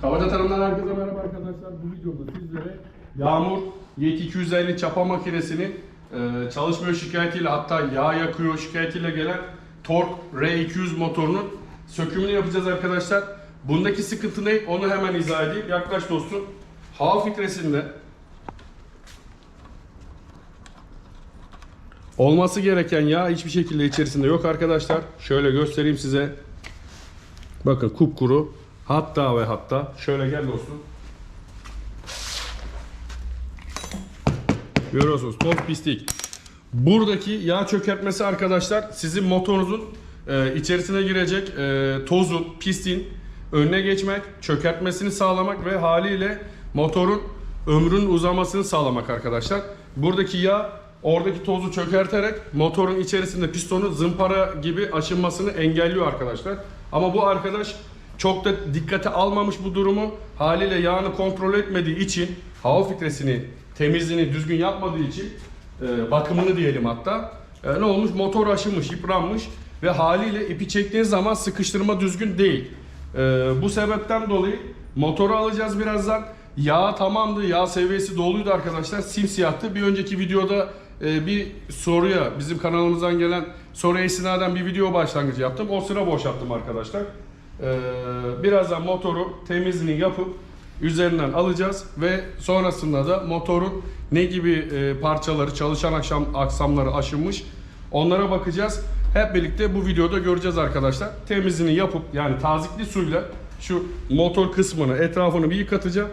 Kabaca Tarım'dan herkese merhaba arkadaşlar. Bu videomda sizlere Yağmur YT250 çapa makinesinin e, çalışmıyor şikayetiyle hatta yağ yakıyor şikayetiyle gelen Tork R200 motorunun sökümünü yapacağız arkadaşlar. Bundaki sıkıntı ne? Onu hemen izah edeyim. Yaklaş dostum. Hava filtresinde olması gereken yağ hiçbir şekilde içerisinde yok arkadaşlar. Şöyle göstereyim size. Bakın kupkuru. Hatta ve hatta şöyle gel dostum. Görüyorsunuz toz pislik. Buradaki yağ çökertmesi arkadaşlar sizin motorunuzun e, içerisine girecek e, tozun, pisliğin önüne geçmek, çökertmesini sağlamak ve haliyle motorun ömrünün uzamasını sağlamak arkadaşlar. Buradaki yağ oradaki tozu çökerterek motorun içerisinde pistonu zımpara gibi aşınmasını engelliyor arkadaşlar. Ama bu arkadaş çok da dikkate almamış bu durumu. Haliyle yağını kontrol etmediği için hava filtresini temizliğini düzgün yapmadığı için e, bakımını diyelim hatta e, ne olmuş motor aşınmış yıpranmış ve haliyle ipi çektiğiniz zaman sıkıştırma düzgün değil. E, bu sebepten dolayı motoru alacağız birazdan. Yağ tamamdı. Yağ seviyesi doluydu arkadaşlar. Simsiyahtı. Bir önceki videoda e, bir soruya bizim kanalımızdan gelen soruya istinaden bir video başlangıcı yaptım. O sıra boşalttım arkadaşlar. E, birazdan motoru temizliğini yapıp üzerinden alacağız ve sonrasında da motorun ne gibi e, parçaları, çalışan akşam aksamları aşınmış onlara bakacağız. Hep birlikte bu videoda göreceğiz arkadaşlar. Temizliğini yapıp yani tazikli suyla şu motor kısmını, etrafını bir yıkatacağım.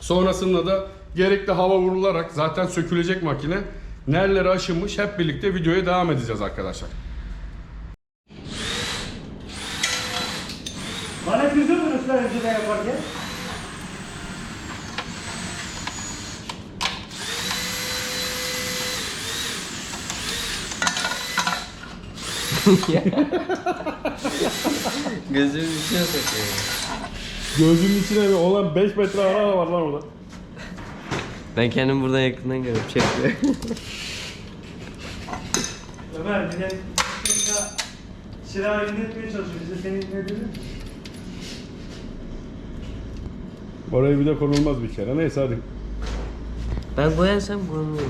Sonrasında da gerekli hava vurularak zaten sökülecek makine. Nereleri aşınmış hep birlikte videoya devam edeceğiz arkadaşlar. Israr önceden yaparken? Gözümün içine sokuyor. Gözünün içine bir olan 5 metre ara var lan orada. Ben kendim buradan yakından görüp çekiyor. Ömer bir de silahı inletmeye çalışıyor. Bize seni ne Oraya bir de konulmaz bir kere. Neyse hadi. ben koyarsam böyle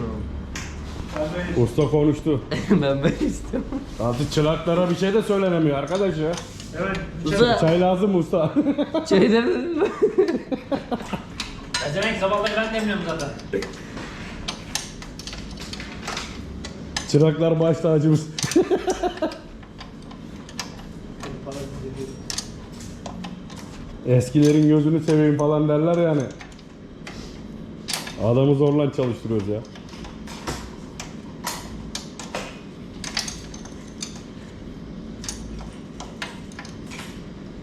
Usta konuştu. ben böyle istiyorum. Artık çıraklara bir şey de söylenemiyor arkadaş ya. Evet. Usta Çay lazım mı usta? çay demedin mi? Ezemek sabahları ben demliyorum zaten. Çıraklar baş tacımız. Eskilerin gözünü seveyim falan derler yani. Adamı zorla çalıştırıyoruz ya.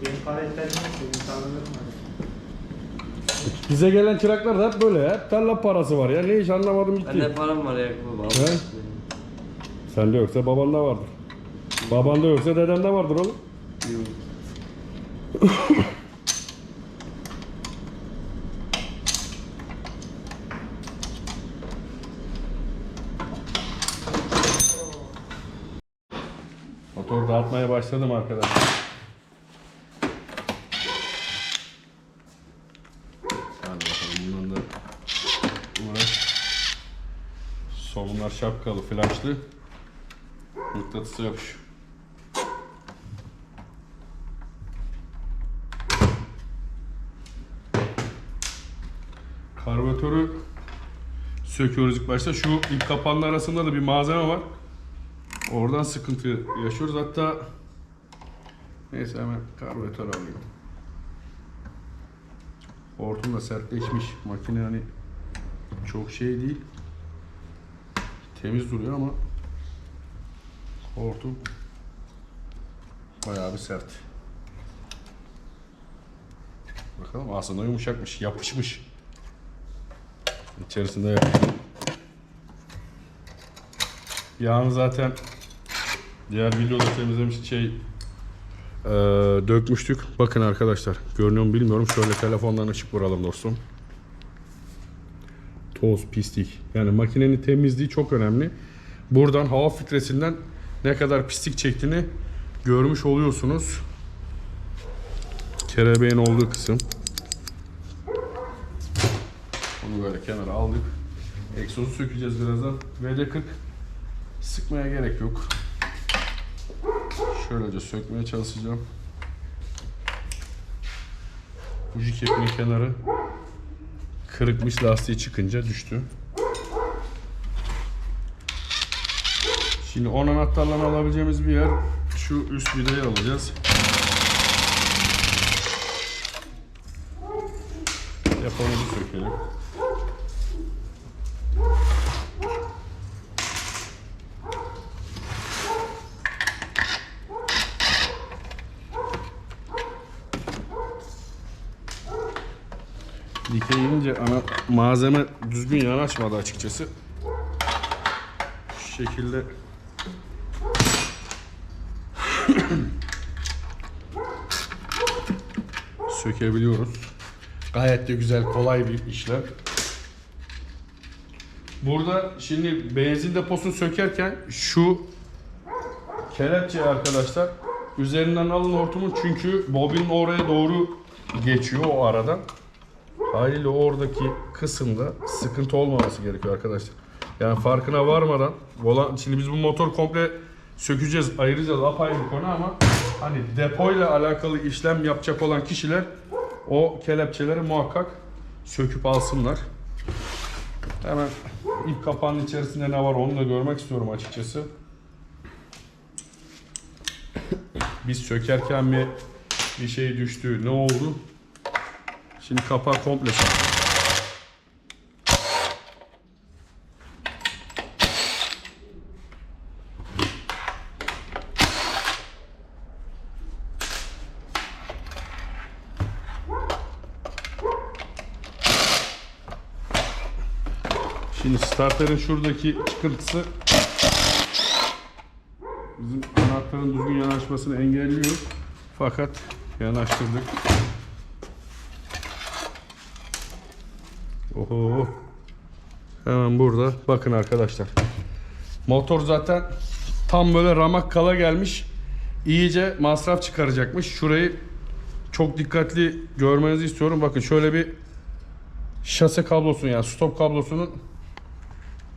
Benim para ihtiyacım yok. Benim tanrılarım var. Bize gelen çıraklar da hep böyle. Hep tarla parası var ya. Ne iş anlamadım gitti. Bende param var Yakup abi. He? Sende yoksa babanda vardır. Babanda yoksa dedende vardır oğlum. Yok. Motor dağıtmaya başladım arkadaşlar. Hadi bakalım bundan da uğraş. Solunlar şapkalı, flaşlı. Mıknatısı yapış. Karbüratörü söküyoruz ilk başta. Şu ilk kapağının arasında da bir malzeme var. Oradan sıkıntı yaşıyoruz. Hatta neyse hemen karbüratör alayım. Hortum da sertleşmiş. Makine hani çok şey değil. Temiz duruyor ama hortum bayağı bir sert. Bakalım aslında yumuşakmış, yapışmış. İçerisinde. Yağını zaten diğer videoda temizlemiş şey eee, dökmüştük. Bakın arkadaşlar görünüyor mu bilmiyorum. Şöyle telefondan ışık vuralım dostum. Toz, pislik. Yani makinenin temizliği çok önemli. Buradan hava filtresinden ne kadar pislik çektiğini görmüş oluyorsunuz. Kelebeğin olduğu kısım. Bunu böyle kenara aldık. Egzozu sökeceğiz birazdan. VD40 sıkmaya gerek yok. Şöylece sökmeye çalışacağım. Buji kepinin kenarı kırıkmış lastiği çıkınca düştü. Şimdi 10 anahtarla alabileceğimiz bir yer şu üst vidayı alacağız. Yapanımızı sökelim. Malzeme düzgün yanaşmadı açıkçası. Şu şekilde sökebiliyoruz. Gayet de güzel, kolay bir işlem. Burada şimdi benzin deposunu sökerken şu kelepçe arkadaşlar üzerinden alın hortumun çünkü bobin oraya doğru geçiyor o aradan. Haliyle oradaki kısımda sıkıntı olmaması gerekiyor arkadaşlar. Yani farkına varmadan volan şimdi biz bu motor komple sökeceğiz, ayıracağız apayrı bir konu ama hani depoyla alakalı işlem yapacak olan kişiler o kelepçeleri muhakkak söküp alsınlar. Hemen ip kapağının içerisinde ne var onu da görmek istiyorum açıkçası. Biz sökerken mi bir şey düştü, ne oldu? Şimdi kapağı komple sağ. Şimdi starterin şuradaki çıkıntısı bizim anahtarın düzgün yanaşmasını engelliyor. Fakat yanaştırdık. Oho. Hemen burada. Bakın arkadaşlar. Motor zaten tam böyle ramak kala gelmiş. İyice masraf çıkaracakmış. Şurayı çok dikkatli görmenizi istiyorum. Bakın şöyle bir şase kablosunun yani stop kablosunun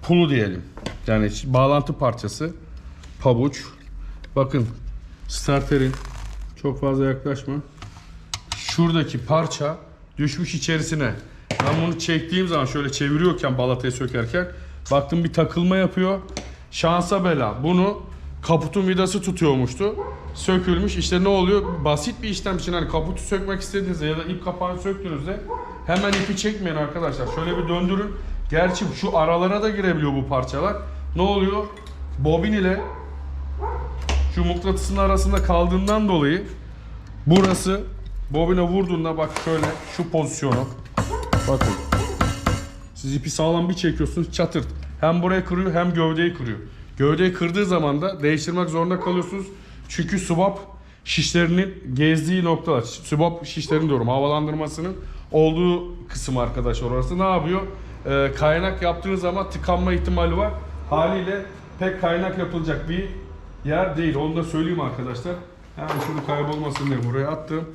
pulu diyelim. Yani bağlantı parçası. Pabuç. Bakın starterin çok fazla yaklaşma. Şuradaki parça düşmüş içerisine. Ben bunu çektiğim zaman şöyle çeviriyorken balatayı sökerken baktım bir takılma yapıyor. Şansa bela. Bunu kaputun vidası tutuyormuştu. Sökülmüş. İşte ne oluyor? Basit bir işlem için hani kaputu sökmek istediğinizde ya da ip kapağını söktüğünüzde hemen ipi çekmeyin arkadaşlar. Şöyle bir döndürün. Gerçi şu aralara da girebiliyor bu parçalar. Ne oluyor? Bobin ile şu mıknatısın arasında kaldığından dolayı burası bobine vurduğunda bak şöyle şu pozisyonu bakın. Siz ipi sağlam bir çekiyorsunuz çatırt hem burayı kırıyor hem gövdeyi kırıyor. Gövdeyi kırdığı zaman da değiştirmek zorunda kalıyorsunuz. Çünkü subap şişlerinin gezdiği noktalar subap şişlerin diyorum havalandırmasının olduğu kısım arkadaşlar orası. Ne yapıyor? Ee, kaynak yaptığınız zaman tıkanma ihtimali var. Haliyle pek kaynak yapılacak bir yer değil. Onu da söyleyeyim arkadaşlar. Hemen şunu kaybolmasın diye buraya attım.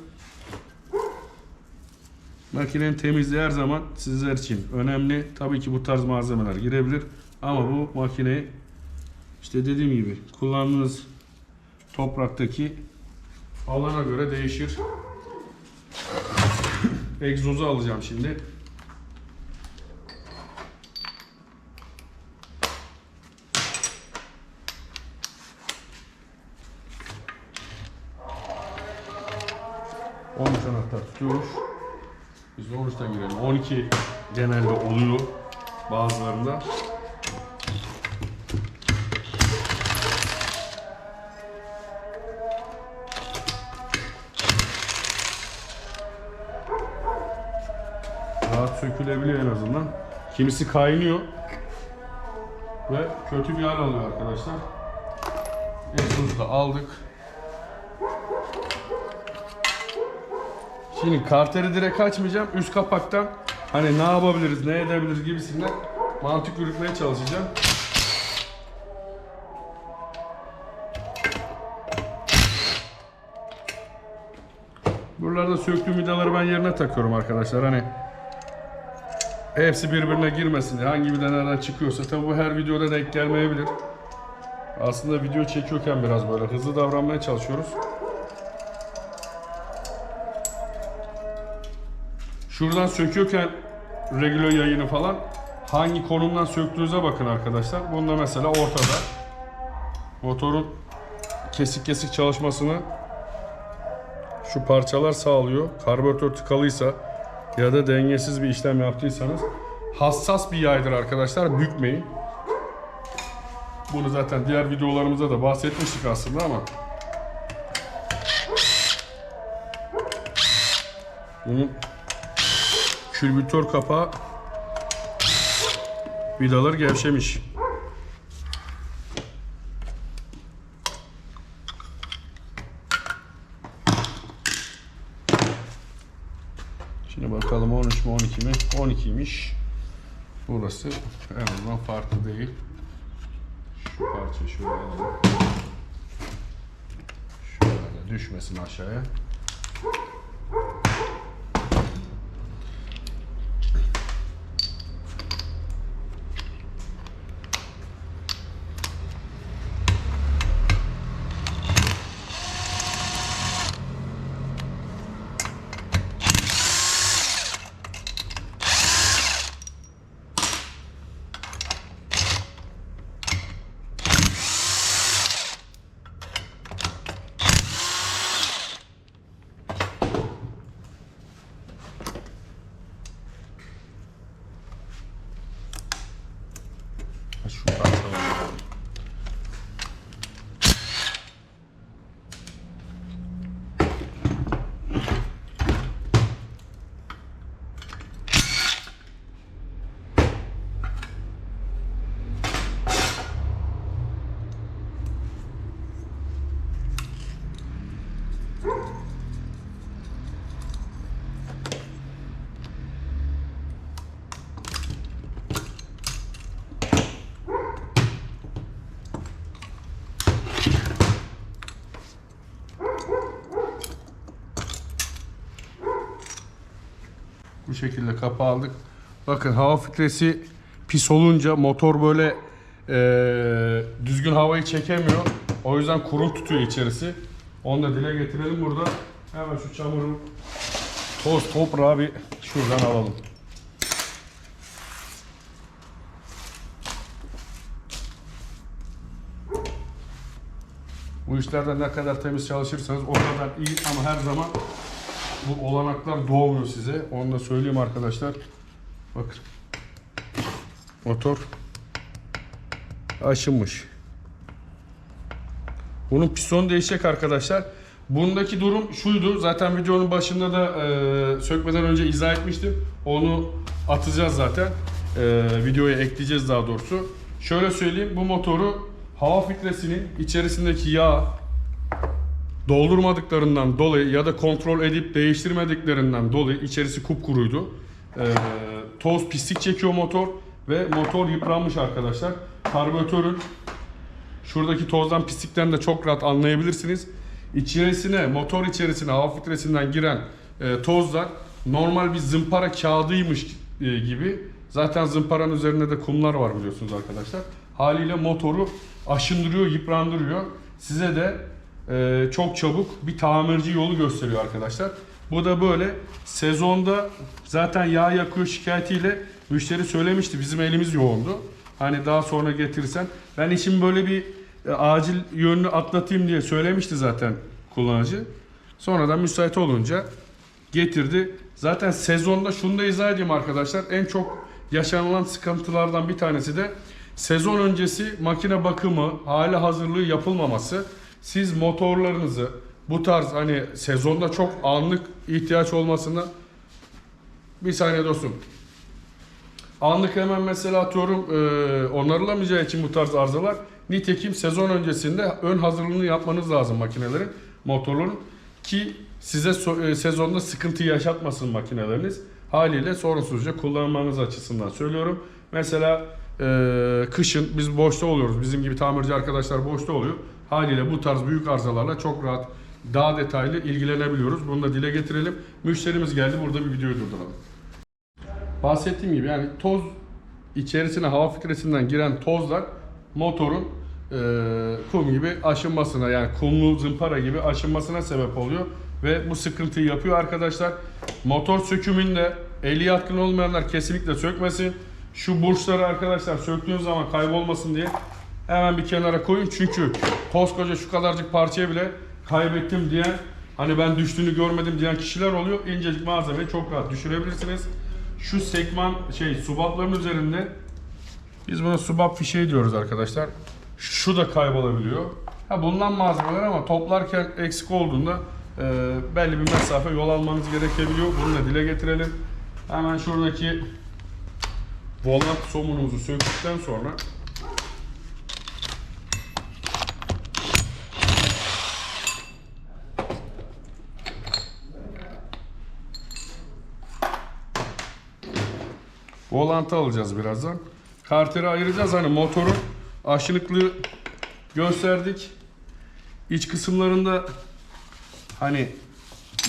Makinenin temizliği her zaman sizler için önemli. Tabii ki bu tarz malzemeler girebilir. Ama bu makineyi işte dediğim gibi kullandığınız topraktaki alana göre değişir. Egzozu alacağım şimdi. Üç anahtar tutuyoruz. Biz de 13'ten girelim. 12 genelde oluyor bazılarında. Rahat sökülebiliyor en azından. Kimisi kaynıyor. Ve kötü bir hal alıyor arkadaşlar. Egzozu da aldık. Şimdi karteri direkt açmayacağım. Üst kapaktan hani ne yapabiliriz, ne edebiliriz gibisinden mantık yürütmeye çalışacağım. Buralarda söktüğüm vidaları ben yerine takıyorum arkadaşlar. Hani hepsi birbirine girmesin diye hangi bir nereden çıkıyorsa tabi bu her videoda denk gelmeyebilir. Aslında video çekiyorken biraz böyle hızlı davranmaya çalışıyoruz. Şuradan söküyorken regülo yayını falan hangi konumdan söktüğünüze bakın arkadaşlar. Bunda mesela ortada motorun kesik kesik çalışmasını şu parçalar sağlıyor. Karbüratör tıkalıysa ya da dengesiz bir işlem yaptıysanız hassas bir yaydır arkadaşlar. Bükmeyin. Bunu zaten diğer videolarımızda da bahsetmiştik aslında ama bunun külbütör kapağı vidalar gevşemiş. Şimdi bakalım 13 mi 12 mi? 12'ymiş. Burası en azından farklı değil. Şu parça şöyle alalım. Şöyle düşmesin aşağıya. Ha, Şu parçaları. Bu şekilde kapağı aldık. Bakın hava filtresi pis olunca motor böyle eee, düzgün havayı çekemiyor. O yüzden kurul tutuyor içerisi. Onu da dile getirelim burada. Hemen şu çamuru toz toprağı bir şuradan alalım. Bu işlerde ne kadar temiz çalışırsanız o kadar iyi ama her zaman bu olanaklar doğmuyor size. Onu da söyleyeyim arkadaşlar. Bakın. Motor aşınmış. Bunun piston değişecek arkadaşlar. Bundaki durum şuydu. Zaten videonun başında da e, sökmeden önce izah etmiştim. Onu atacağız zaten. E, videoya ekleyeceğiz daha doğrusu. Şöyle söyleyeyim. Bu motoru hava filtresinin içerisindeki yağ, doldurmadıklarından dolayı ya da kontrol edip değiştirmediklerinden dolayı içerisi kupkuruydu. Ee, toz pislik çekiyor motor ve motor yıpranmış arkadaşlar. Karbüratörün şuradaki tozdan pislikten de çok rahat anlayabilirsiniz. İçerisine motor içerisine hava filtresinden giren e, tozlar normal bir zımpara kağıdıymış e, gibi. Zaten zımparanın üzerinde de kumlar var biliyorsunuz arkadaşlar. Haliyle motoru aşındırıyor, yıprandırıyor. Size de e, çok çabuk bir tamirci yolu gösteriyor arkadaşlar. Bu da böyle sezonda zaten yağ yakıyor şikayetiyle müşteri söylemişti bizim elimiz yoğundu. Hani daha sonra getirirsen ben işin böyle bir e, acil yönünü atlatayım diye söylemişti zaten kullanıcı. Sonradan müsait olunca getirdi. Zaten sezonda şunu da izah edeyim arkadaşlar. En çok yaşanılan sıkıntılardan bir tanesi de sezon öncesi makine bakımı, hali hazırlığı yapılmaması. Siz motorlarınızı bu tarz hani sezonda çok anlık ihtiyaç olmasından bir saniye dostum. Anlık hemen mesela atıyorum e, onarılamayacağı için bu tarz arızalar. Nitekim sezon öncesinde ön hazırlığını yapmanız lazım makinelerin, motorların ki size so- e, sezonda sıkıntı yaşatmasın makineleriniz. Haliyle sorunsuzca kullanmanız açısından söylüyorum. Mesela e, kışın biz boşta oluyoruz. Bizim gibi tamirci arkadaşlar boşta oluyor. Haliyle bu tarz büyük arızalarla çok rahat daha detaylı ilgilenebiliyoruz. Bunu da dile getirelim. Müşterimiz geldi. Burada bir videoyu durduralım. bahsettiğim gibi yani toz içerisine hava filtresinden giren tozlar motorun e, kum gibi aşınmasına yani kumlu zımpara gibi aşınmasına sebep oluyor ve bu sıkıntıyı yapıyor arkadaşlar. Motor sökümünde eli yatkın olmayanlar kesinlikle sökmesin. Şu burçları arkadaşlar söktüğünüz zaman kaybolmasın diye hemen bir kenara koyun çünkü koskoca şu kadarcık parçaya bile kaybettim diyen hani ben düştüğünü görmedim diyen kişiler oluyor. İncecik malzemeyi çok rahat düşürebilirsiniz. Şu sekman şey subapların üzerinde biz buna subap fişeği diyoruz arkadaşlar. Şu da kaybolabiliyor. Ha bulunan malzemeler ama toplarken eksik olduğunda e, belli bir mesafe yol almanız gerekebiliyor. Bunu da dile getirelim. Hemen şuradaki volant somunumuzu söktükten sonra volantı alacağız birazdan. Karteri ayıracağız. Hani motorun aşınıklığı gösterdik. İç kısımlarında hani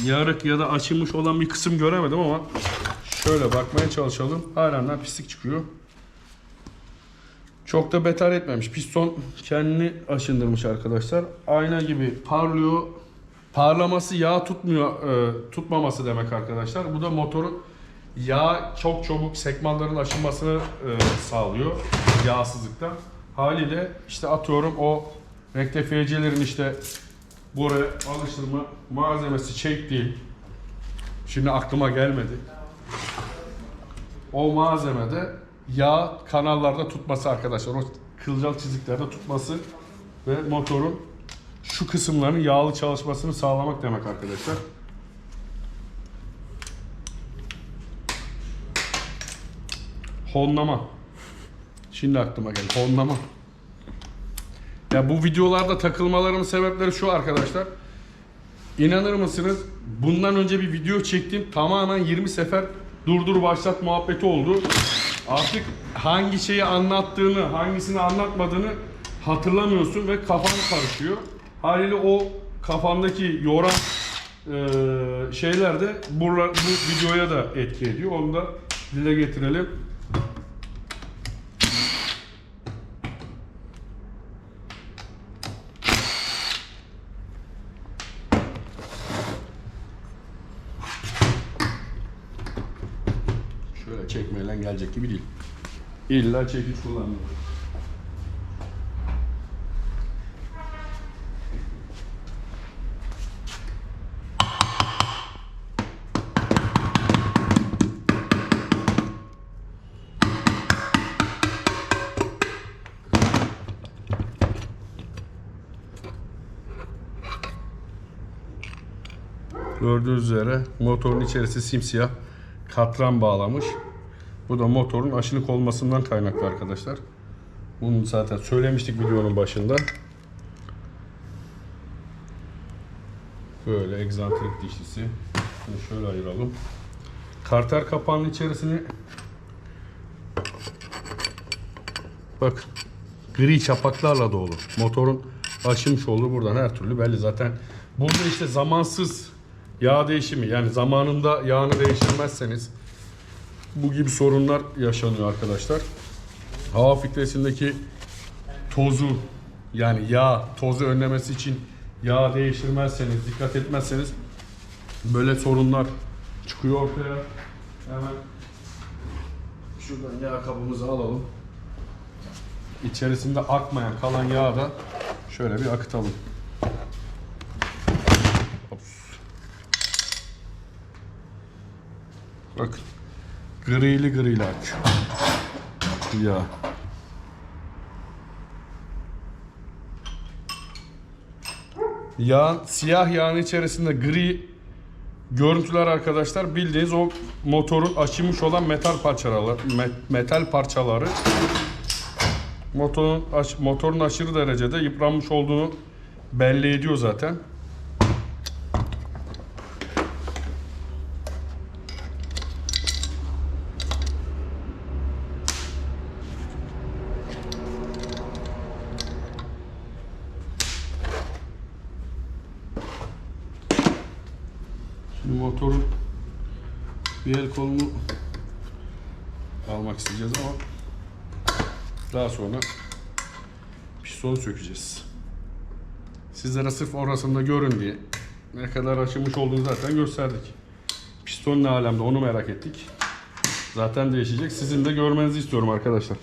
yarık ya da açılmış olan bir kısım göremedim ama şöyle bakmaya çalışalım. Halen pislik çıkıyor. Çok da beter etmemiş. Piston kendini aşındırmış arkadaşlar. Ayna gibi parlıyor. Parlaması yağ tutmuyor, e, tutmaması demek arkadaşlar. Bu da motorun yağ çok çabuk sekmanların aşınmasını e, sağlıyor yağsızlıkta. Haliyle işte atıyorum o rektifiyecilerin işte buraya alıştırma malzemesi çektiği şimdi aklıma gelmedi. O malzemede yağ kanallarda tutması arkadaşlar. O kılcal çiziklerde tutması ve motorun şu kısımlarının yağlı çalışmasını sağlamak demek arkadaşlar. Honlama. Şimdi aklıma geldi. Honlama. Ya bu videolarda takılmalarımın sebepleri şu arkadaşlar. İnanır mısınız? Bundan önce bir video çektim. Tamamen 20 sefer durdur başlat muhabbeti oldu. Artık hangi şeyi anlattığını, hangisini anlatmadığını hatırlamıyorsun ve kafan karışıyor. Haliyle o kafandaki yoran eee, şeyler de bu, bu videoya da etki ediyor. Onu da dile getirelim. Şöyle çekmeyle gelecek gibi değil. İlla çekiç kullanmıyor. Gördüğünüz üzere motorun içerisi simsiyah katran bağlamış. Bu da motorun aşınık olmasından kaynaklı arkadaşlar. Bunu zaten söylemiştik videonun başında. Böyle egzantrik dişlisi. Bunu şöyle ayıralım. Karter kapağının içerisini bak gri çapaklarla dolu. Motorun aşınmış olduğu buradan her türlü belli zaten. Burada işte zamansız yağ değişimi yani zamanında yağını değiştirmezseniz bu gibi sorunlar yaşanıyor arkadaşlar. Hava filtresindeki tozu yani yağ tozu önlemesi için yağ değiştirmezseniz, dikkat etmezseniz böyle sorunlar çıkıyor ortaya. Hemen şuradan yağ kabımızı alalım. İçerisinde akmayan kalan yağı da şöyle bir akıtalım. Bakın. Grili grili aç. Ya. Yağ, siyah yağın içerisinde gri görüntüler arkadaşlar bildiğiniz o motorun açılmış olan metal parçaları, me- metal parçaları motorun motorun aşırı derecede yıpranmış olduğunu belli ediyor zaten. Şimdi motorun bir el kolunu almak isteyeceğiz ama daha sonra pistonu sökeceğiz. Sizlere sırf orasında görün diye ne kadar aşınmış olduğunu zaten gösterdik. Piston ne alemde onu merak ettik. Zaten değişecek. Sizin de görmenizi istiyorum arkadaşlar.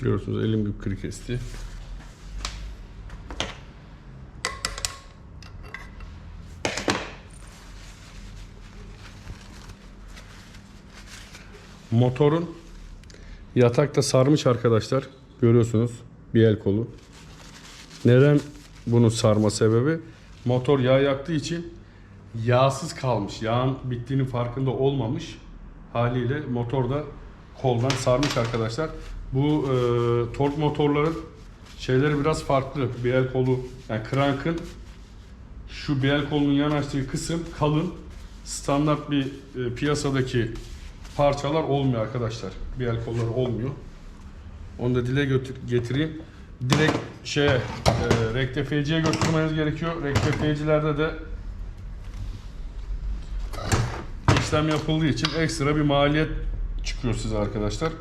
Görüyorsunuz elim bir kırık kesti. Motorun yatakta sarmış arkadaşlar. Görüyorsunuz bir el kolu. Neden bunun sarma sebebi? Motor yağ yaktığı için yağsız kalmış. Yağın bittiğinin farkında olmamış. Haliyle motor da koldan sarmış arkadaşlar. Bu e, tork motorların şeyleri biraz farklı. Bir el kolu yani crank'ın şu bir el kolunun yanaştığı kısım kalın. Standart bir e, piyasadaki parçalar olmuyor arkadaşlar. Bir el kolları olmuyor. Onu da dile götür- getireyim. Direkt şeye e, rektifiyeciye götürmeniz gerekiyor. Rektifiyecilerde de işlem yapıldığı için ekstra bir maliyet çıkıyor size arkadaşlar.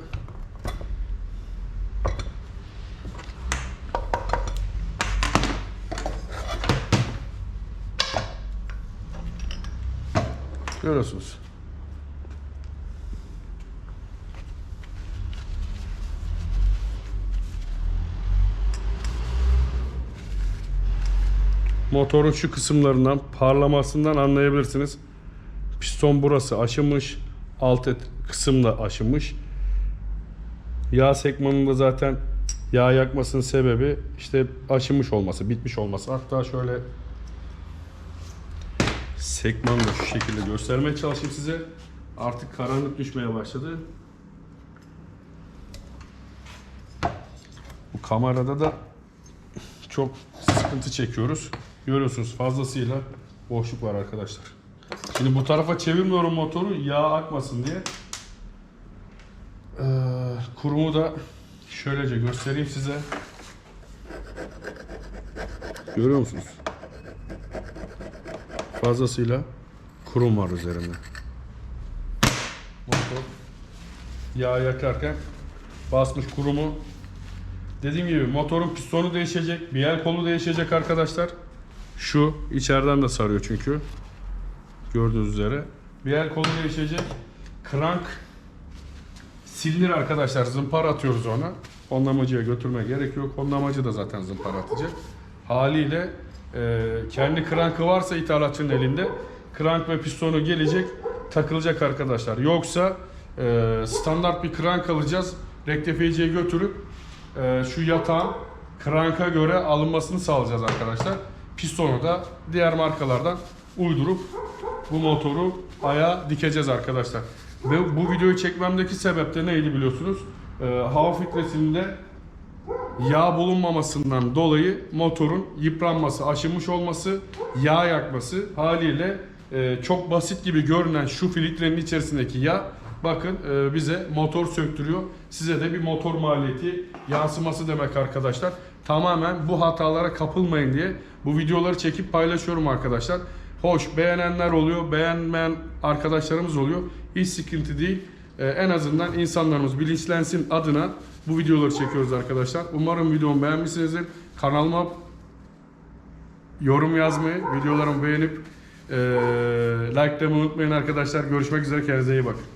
Görüyorsunuz. Motorun şu kısımlarından parlamasından anlayabilirsiniz. Piston burası aşınmış. Alt et kısım da aşınmış. Yağ sekmanında zaten yağ yakmasının sebebi işte aşınmış olması, bitmiş olması. Hatta şöyle sekmanı da şu şekilde göstermeye çalışayım size. Artık karanlık düşmeye başladı. Bu kamerada da çok sıkıntı çekiyoruz. Görüyorsunuz fazlasıyla boşluk var arkadaşlar. Şimdi bu tarafa çevirmiyorum motoru yağ akmasın diye. Ee, kurumu da şöylece göstereyim size. Görüyor musunuz? Fazlasıyla kurum var üzerinde. Motor yağ yakarken basmış kurumu. Dediğim gibi motorun pistonu değişecek, bir el kolu değişecek arkadaşlar. Şu içeriden de sarıyor çünkü. Gördüğünüz üzere. Bir el kolu değişecek. Crank silinir arkadaşlar. Zımpara atıyoruz ona. Konlamacıya götürme gerek yok. Konlamacı da zaten zımpara atacak. Haliyle kendi krankı varsa ithalatçının elinde krank ve pistonu gelecek takılacak arkadaşlar. Yoksa e, standart bir krank alacağız. Rektifiyeciye götürüp e, şu yatağın kranka göre alınmasını sağlayacağız arkadaşlar. Pistonu da diğer markalardan uydurup bu motoru ayağa dikeceğiz arkadaşlar. Ve bu videoyu çekmemdeki sebep de neydi biliyorsunuz? Ee, hava filtresinde yağ bulunmamasından dolayı motorun yıpranması, aşınmış olması, yağ yakması haliyle e, çok basit gibi görünen şu filtrenin içerisindeki yağ bakın e, bize motor söktürüyor. Size de bir motor maliyeti yansıması demek arkadaşlar. Tamamen bu hatalara kapılmayın diye bu videoları çekip paylaşıyorum arkadaşlar. Hoş beğenenler oluyor, beğenmeyen arkadaşlarımız oluyor. Hiç sıkıntı değil. Ee, en azından insanlarımız bilinçlensin adına bu videoları çekiyoruz arkadaşlar. Umarım videomu beğenmişsinizdir. Kanalıma yorum yazmayı, videolarımı beğenip e, likelamayı unutmayın arkadaşlar. Görüşmek üzere. Kendinize iyi bakın.